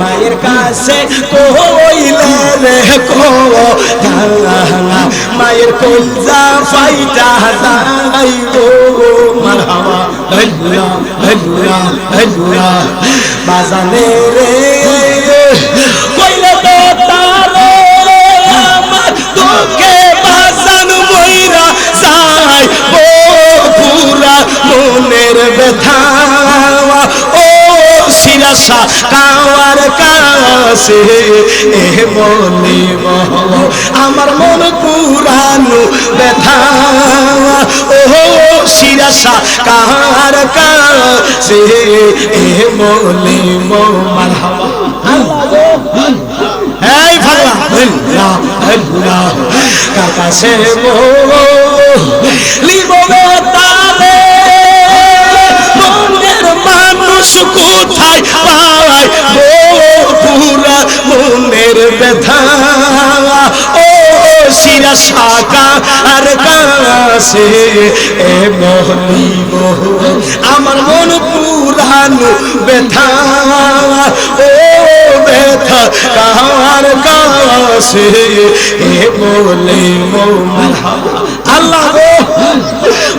মায়ের কাছে কইলে মায়ের কলজা ফাইটা গো মারহাবা। আল্লাহ আল্লাহ আল্লাহ বাজানে রে শিরাসা কাওয়ার কাছে, এ বলিব আমার মন পুরানো ব্যথা। ও শিরাসা কার কাছে, এ বলিব মারহাবা এই ভাগলা আল্লাহ আল্লাহ কাকাশে বো লিবো তারে মানুষ কোথায়? শিরা শাখা আর কাছে এ বলিব আমার মন পুরানো ব্যথা, ও ব্যথা, কার কাছে এ বলিব মারহাবা আল্লাহ গো,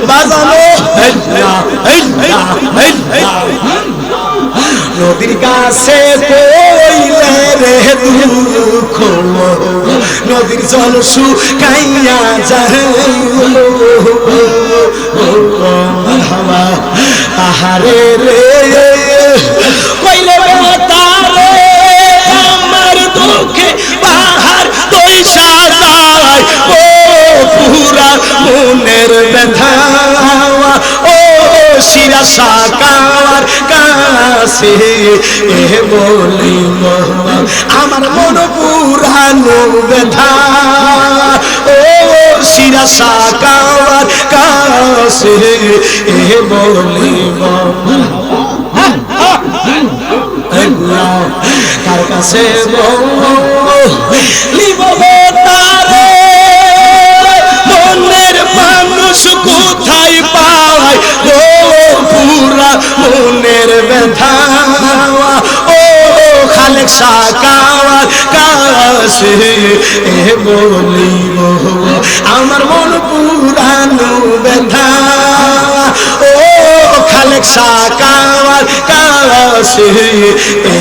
বাজানো। আল্লাহ আল্লাহ আল্লাহ নদীর কাছে কইলে রে দুঃখ নদীর জল শুকাইয়া যায়। আহারে রে। কাছে এ বলিব আমার মন পুরানো ব্যথা। ও শিরা সাকার কাছে এ বলিব কার কাছে লিব খালেক সাকাওয়ার কাছে এ বলিব আমার মন পুরানো ব্যথা। ও খালেক সাকাওয়ার কাছে এ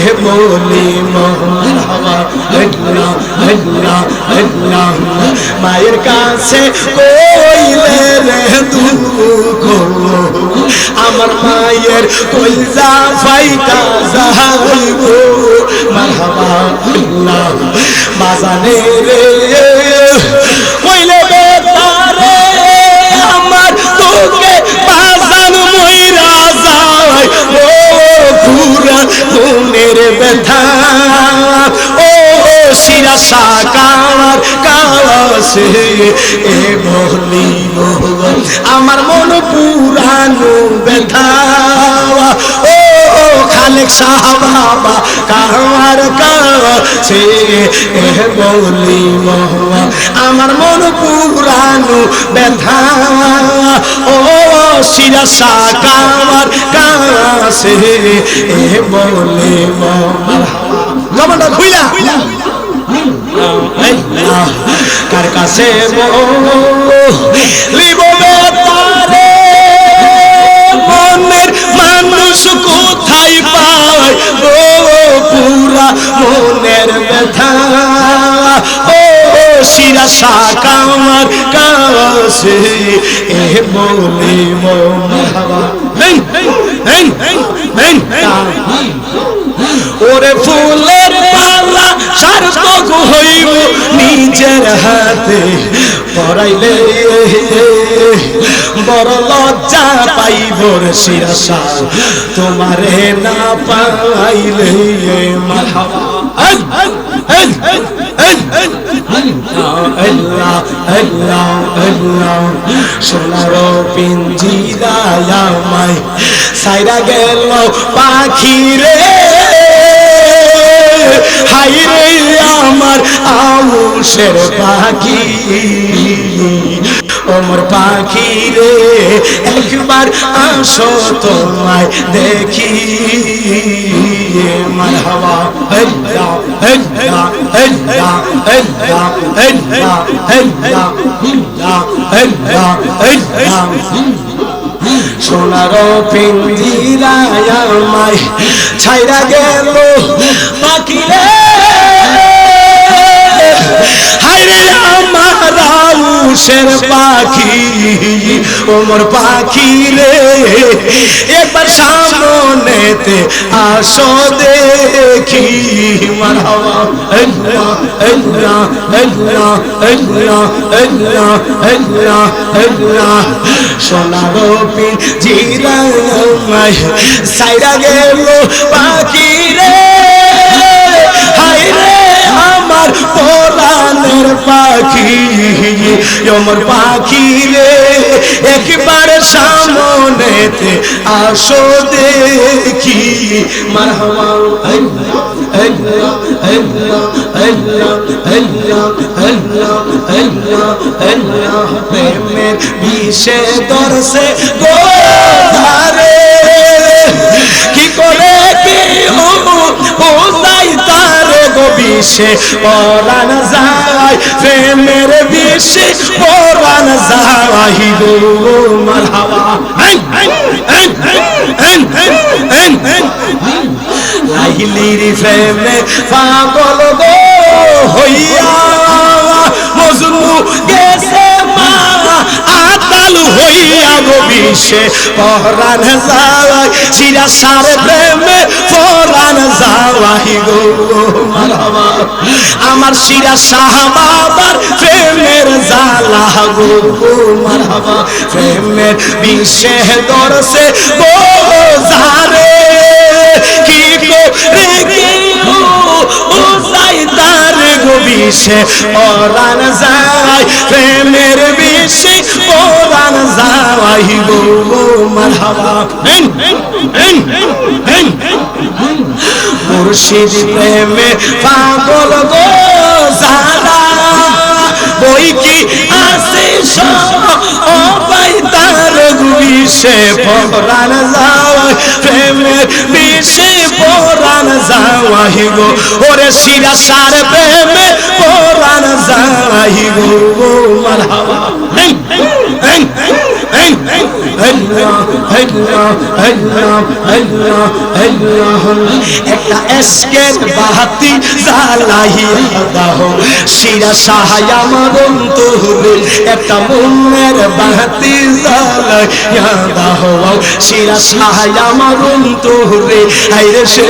মায়ের কাছে কইলে রে দুঃখ। আমার মায়ের কইজা ফাইটা যাইব। বাজানে রে। কইলে বে তারে আমার তোকে বাজান ও পুরা মনের ব্যথা। ও শিরা সাকার কাছে এ বলিব আমার মন পুরানো ব্যথা। খালেক সাহাবা কার কাছে, এ বলিব আমার মন পুরানো ব্যথা। ও শিরা সাকার কাছে, এ বলিব জমাটা খুইলা। কার কাছে লিব ও শিরা সাকামার কাছে। এ বলে ওরে ফুলের পাল্লা সার্থক হইব নিজের হাতে। পড়াইলে বড় লজ্জা পাইব রে শিরসা। তোমারে না পাইলে সোনার পিঞ্জিরায় সাইরা গেল পাখি রে। হাই রে আমার পাখি। ওমর পাখি রে, একবার আসো তোমায় দেখি। মারহাবা আল্লাহ আল্লাহ আল্লাহ আল্লাহ আল্লাহ আল্লাহ আল্লাহ আল্লাহ সোনার পিঞ্জিরায় আমায় ছাইরা গেল পাখি রে হায়রে আমার মানুষের পাখি, ওমর পাখি রে। একবার সামনেতে আসো দেখি। সোনারোপি জিরা সাইরা গেল পাখি রে। পাখি আমার পাখি রে একবার সামনেতে আসো দেখি মারহাবা আল্লাহ আল্লাহ আল্লাহ আল্লাহ আল্লাহ আল্লাহ আল্লাহ আল্লাহ প্রেমের বিষে দর্শে গো বিষে পরাণ যায়, প্রেমের বিষে পরাণ যায় গো মারহাবা লাইলির প্রেমে পাগল গো হইয়া। মজনু গেছে মা, আতাল হইয়া গো বিষে পরাণ যায়। প্রেমে গো আমার শিরা শাহ বাবার প্রেমের জালা গো মারহাবা প্রেমের বিশে দরসে গো জার বিষে পরাণ যায় প্রেমের বিষে পরাণ যাওয়াই গো মারহাবা মুর্শিদ প্রেমে বিষে পরান যাওয়াই প্রেমের বিষে পরান যাওয়াই গো। ওরে শিরা সার প্রেমে পরাণ একটা এসকের বাহাতি জ্বালাইয়া দাও শিরা সাহায় আমার অন্তরে একটা মনের বাহাতি জ্বালাইয়া দাও শিরা সাহায় আমার অন্তরে আইরে সে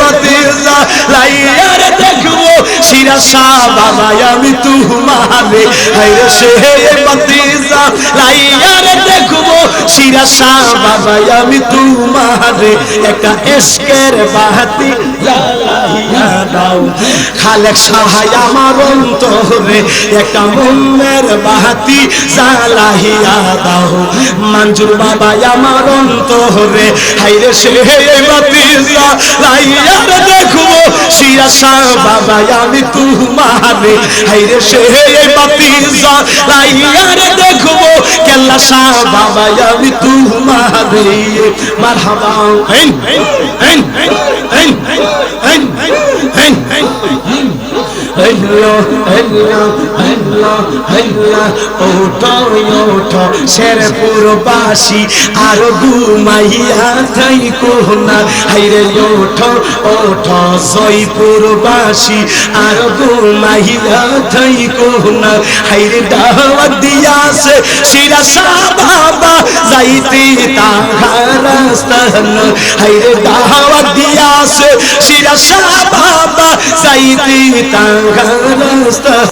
বাতি জ্বালাইয়া দেখব, শিরা শাহ বাবা আমি তুমারে আইরে সে বাতি জ্বালাইয়া দেখব শাহ বাবা আমি তুমারে একটা এসকের বাহাতি জ্বালাইয়া দাও। খালেক সাহায় আমার অন্তরে একটা মনের বাহাতি দাও। মঞ্জুর বাবা আমার অন্তরে, হাইরে সে বাতি শিরা শাহ বাবা আমি তুমারে, হাইরে সে বাতি জ্বালাইয়া দেখব শাহ বাবা আমি আল্লাহুম্মা হাবলি মারহাবা হ্যাঁ হ্যাঁ হ্যাঁ হ্যাঁ হ্যাঁ হ্যাঁ হ্যাঁ আল্লাহ আল্লাহ আল্লাহ আল্লাহ ওঠো ওঠো শেরপুর বাসি আর ঘুমাইয়া যাই কোহনা। হাইরে ওঠো ওঠো জয়পুর বাসি আর ঘুমাইয়া যাই কোহনা। হাইরে দাওয়াত দিয়াছে শিরা বাবা, যাইতে তাহার স্থান হাইরে দাওয়াত দিয়াছে শিরা বাবা, যাইতে তাহার Estás